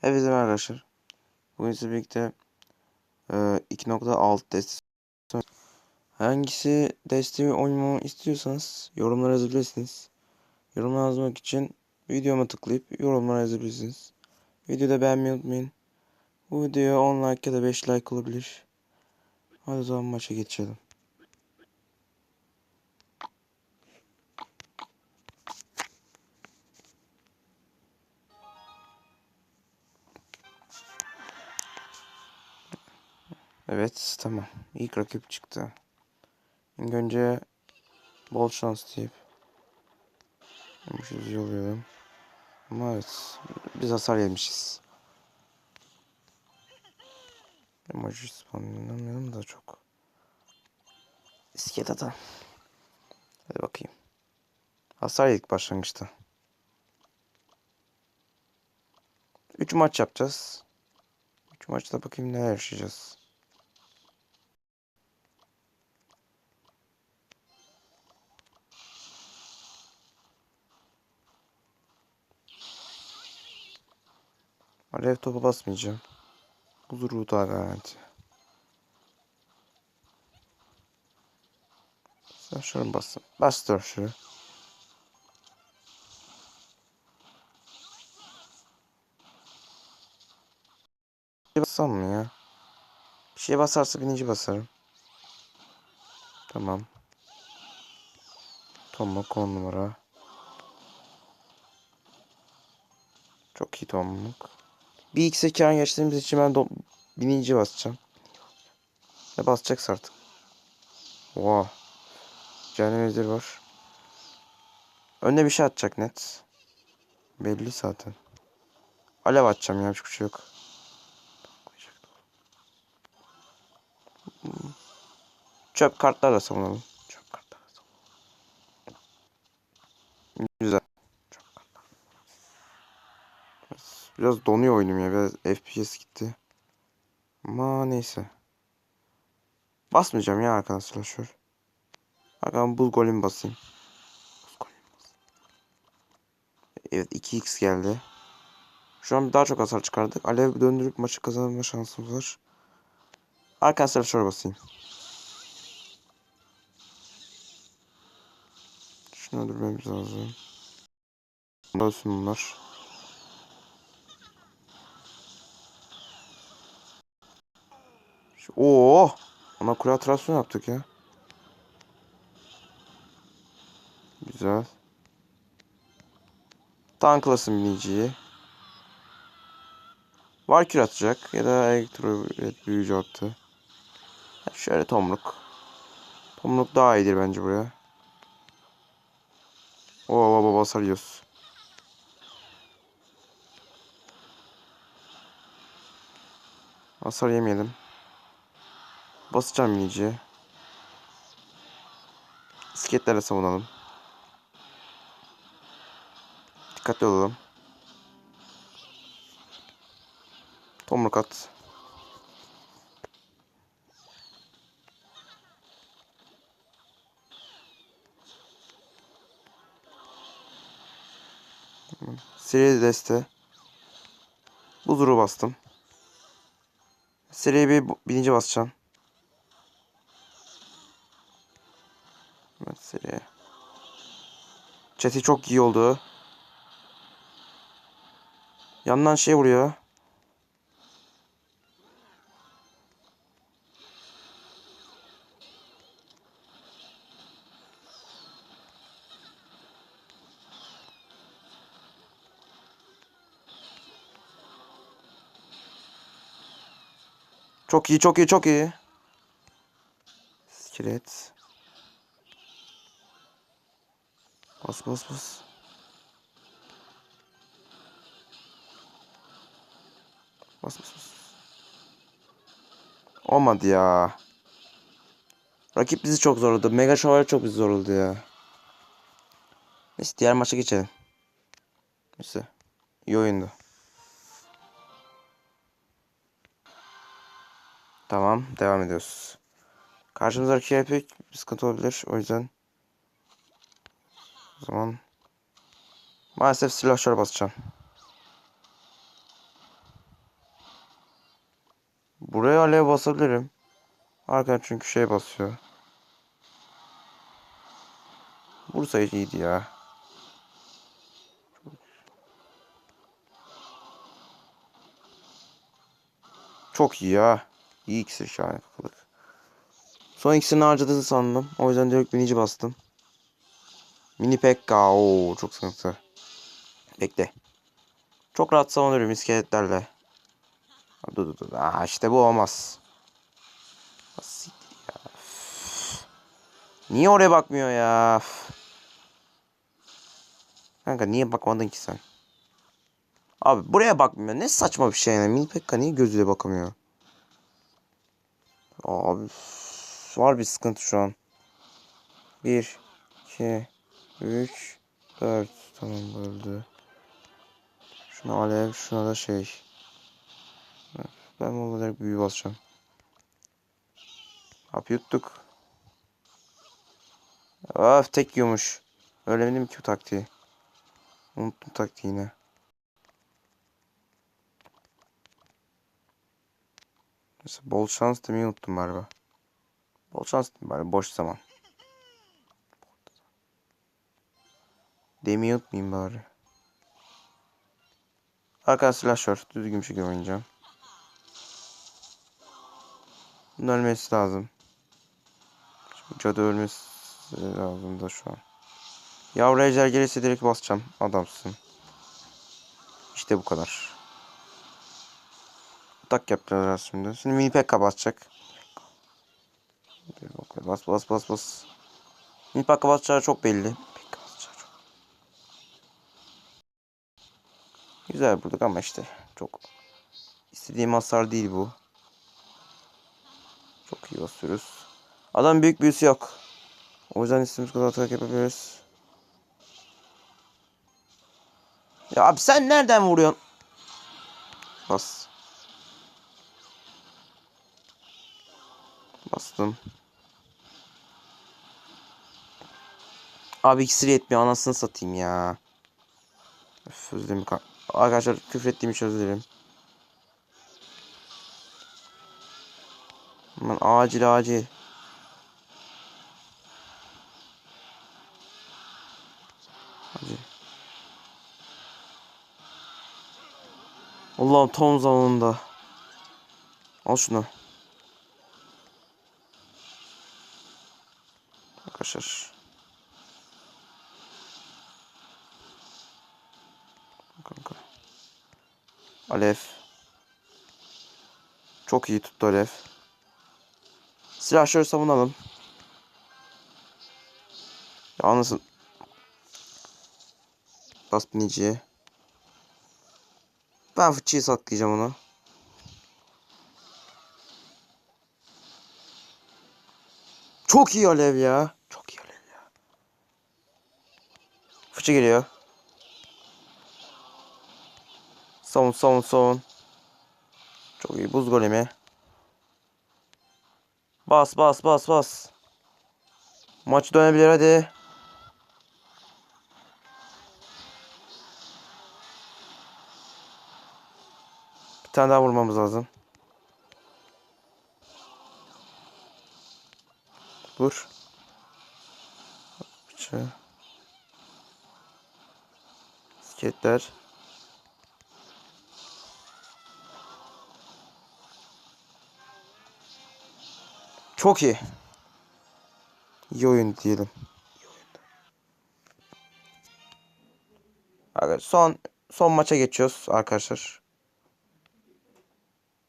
Hepinize merhaba arkadaşlar. Bugün sizle birlikte e, 2.6 testi Hangisi desteği oynamamı istiyorsanız yorumlara yazabilirsiniz. Yorumlara yazmak için videoma tıklayıp yorumlara yazabilirsiniz. Videoda beğenmeyi unutmayın. Bu videoya 10 like ya da 5 like olabilir. Hadi o zaman maça geçelim. Evet tamam. İlk rakip çıktı. İlk önce bol şans deyip Yumuşacı yollayalım. Ama evet. Biz hasar yemişiz. Emoji spamlanmayalım da çok. İskelet adam. Hadi bakayım. Hasar yedik başlangıçta. 3 maç yapacağız. 3 maçta bakayım neler yaşayacağız. Alev topu basmayacağım. Buzur ruhu daha garanti. Sen şunu basın. Bas dur şunu. Bir bassam mı ya? Bir şey basarsa bininci basarım. Tamam. Tomluk 10 numara. Çok iyi tomluk. Bir x ekran geçtiğimiz için ben bininci basacağım. Ne basacaksa artık. Oha. Cehennem ejderi var. Önüne bir şey atacak net. Belli zaten. Alev atacağım ya yapacak bir şey yok. Çöp kartlarla savunalım. Çöp kartlarla savunalım. Güzel. Çöp kartlar. Biraz, donuyor oyunum ya. Biraz FPS gitti. Ama neyse. Basmayacağım ya arkadaşlar şöyle. Bakalım buz golüm basayım. Buz golüm basayım. Evet 2x geldi. Şu an daha çok hasar çıkardık. Alev döndürüp maçı kazanma şansımız var. Arkadaşlar şöyle basayım. Şunu öldürmemiz lazım. Ölsün bunlar. Oo! Ona kule atrasyon yaptık ya. Güzel. Tanklasın biniciyi. Valkür atacak ya da elektro evet, büyücü attı. Şöyle tomruk. Tomruk daha iyidir bence buraya. Oo baba basar yiyoruz. Hasar yemeyelim. Basacağım miniciye. İsketlerle savunalım. Dikkatli olalım. Tomruk at. Seri deste. Buzuru bastım. Seriye bir birinci basacağım. Seriye. Chat'i çok iyi oldu. Yandan şey vuruyor. Çok iyi, çok iyi, çok iyi. İskelet. Bas bas bas. Bas bas bas. Olmadı ya. Rakip bizi çok zorladı. Mega Şövalye çok bizi zorladı ya. Neyse diğer maça geçelim. Neyse. İyi oyundu. Tamam. Devam ediyoruz. Karşımızdaki şey pek bir sıkıntı olabilir. O yüzden o zaman maalesef silahşör basacağım. Buraya alev basabilirim. Arkadan çünkü şey basıyor. Bursa iyiydi ya. Çok iyi ya. İyi ikisi şahane kakılık. Son ikisini harcadı sandım. O yüzden direkt binici bastım. Mini Pekka. Oo, çok sıkıntı. Bekle. Çok rahat savunuyorum iskeletlerle. Dur dur dur. Aa, işte bu olmaz. Siktir ya. Üf. Niye oraya bakmıyor ya? Üf. Kanka niye bakmadın ki sen? Abi buraya bakmıyor. Ne saçma bir şey yani. Mini Pekka niye gözüyle bakamıyor? Abi üf, var bir sıkıntı şu an. 1 2 3 4 tamam böldü. Şuna alev, şuna da şey. Ben olarak büyü basacağım. Hap yuttuk. Öf tek yiyormuş. Öğrendim ki bu taktiği. Unuttum taktiğini. Mesela bol şans demeyi unuttum galiba. Bol şans bari boş zaman. Demeyi unutmayayım bari. Arkadan slasher düzgün bir şekilde oynayacağım. Bunun ölmesi lazım. Şimdi cadı ölmesi lazım da şu an. Yavru ejder gelirse direkt basacağım. Adamsın. İşte bu kadar. Tak yapacağız şimdi. Şimdi mini pekka basacak. Bas bas bas bas. Mini pekka basacağı çok belli. Pekka basacağı çok. Güzel vurduk ama işte çok istediğim hasar değil bu. Çok iyi basıyoruz. Adam büyük büyüsü yok. O yüzden istediğimiz kadar atak yapabiliriz. Ya abi sen nereden vuruyorsun? Bas. Bastım. Abi iksir yetmiyor anasını satayım ya. Öf, özür dilerim. Ka- Arkadaşlar küfür ettiğim için özür dilerim. Aman acil acil. Acil. Allah'ım tam zamanında. Al şunu. Arkadaşlar. Alev. Çok iyi tuttu Alev. Silahşörü savunalım. Yalnız Bas. Ben fıçıyı saklayacağım onu. Çok iyi alev ya. Çok iyi alev ya. Fıçı geliyor. Savun savun savun. Çok iyi buz golemi. Bas bas bas bas. Maç dönebilir hadi. Bir tane daha vurmamız lazım. Vur. Bıçağı. Sketler. Çok iyi. İyi oyun diyelim. Son son maça geçiyoruz arkadaşlar.